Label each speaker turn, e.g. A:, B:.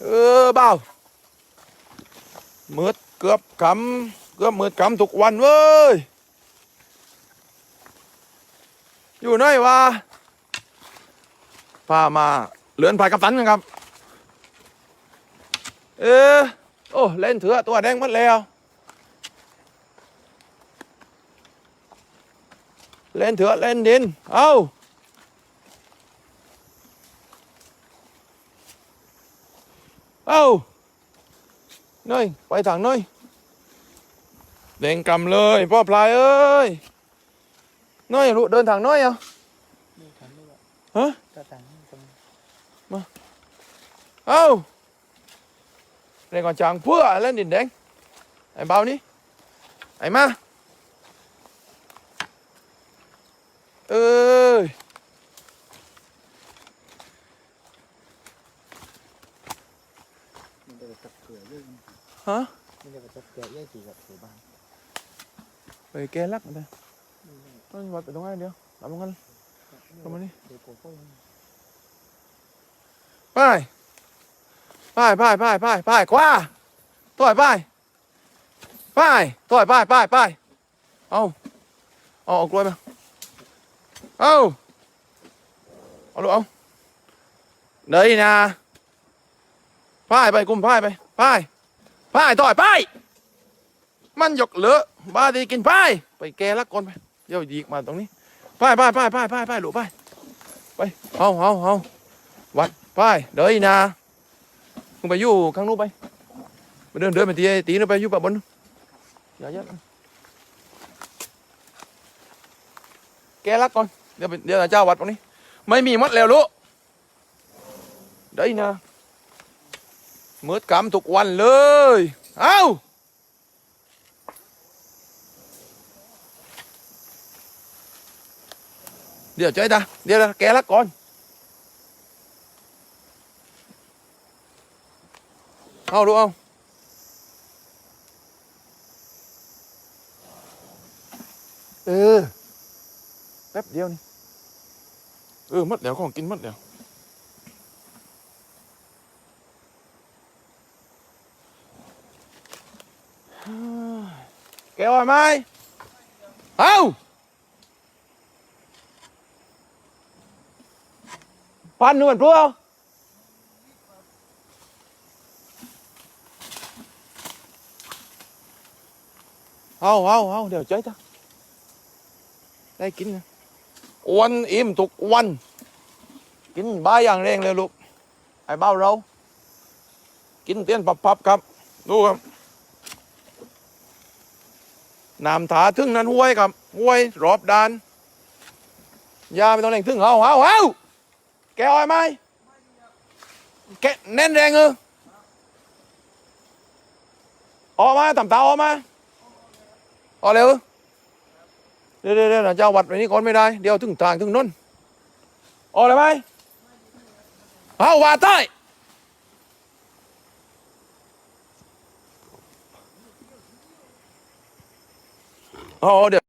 A: เออเบามืดเกือบกำเกือบมืดกำทุกวันเว้ย อยู่ไหนวะพามาเลือนภายกับตันนะครับ เออโอ้เล่นเถือะตัวแดงหมดแล้ว เล่นเถือะเล่นดิน เอา้า เนยไปทางเนยเด้งกำเลยพ่อพลายเอ้ยเนยลูกเดินทางเนยอะ
B: ไม่ทันด้วย
A: ฮะ
B: กระตังตรง
A: เอ้าเล่นก่อนจางเพื่อเล่นดินแดงไอ้เบานี่ไอ้มา
B: มันจะไปจับเกลือเยอะ
A: ฮะ
B: มันจะไปจับเกลือเยอะกี่กับถือบ้าน
A: ไปแกลักมันเลยต้องวัดไปตรงนั้นเดียวตาตรงนั้นประมาณนี้
B: เดี๋ยวโกโก้
A: ไปไปไปไปไปไปกว่าต่อยไปไปต่อยไปไปไปเอาเอาเอากล้วยมาเอาเอาลูกเอาเดี๋ยวนะ ไปไปกุมพายไปไปไปไปต่อยไปมันหยกเหลือบ้าดีกินไปไปแกลักก่อนไปเดี๋ยวยีกมาตรงนี้ไปไปไปไปไปไปลูกไปไปเอาเอาเอาวัดไปเดี๋ยวนะมึงไปอยู่ข้างนู้นไปไปเดินเดินไปตีตีนู้นไปอยู่ปะบนนู้นอย่าเยอะแกลักก่อนเดี๋ยวเดี๋ยวเจ้าวัดตรงนี้ ไม่มีมัดแล้วลูกเดี๋ยวนะ มืดกำทุกวันเลย เอ้าเดี๋ยวใจตาเดี๋ยวแกละก่อน เอาดูเอาเออ แป๊บเดียวนี่ เออมัดแล้วของกินมัดแล้วหมเอา พันหนึ่งเหมือนพวกเอาเอาเอาเดี๋ยว ใจจ้ะได้กินนะอ้วันอิ่มทุกวันกินบ้าอย่างแรงเลยลูก ไอ้เบ้าเรา กินเตี้ยนปับๆครับ ดูครับ น้ำถาถึงนั้นห้วยครับห้วยรอบดานยาไม่ต้องเร่งถึงเอาเอาเอาแกอ้อยไหมแกแน่นแรงเออออกมาต่ำตาออกมาออกเร็วเดี๋ยวเดี๋ยวเดี๋ยวเจ้าวัดไปนี้ก่อนไม่ได้ เดี๋ยวถึงทางถึงนนออกเลยไหมเอาว่าใต้ เอาเดี๋ยว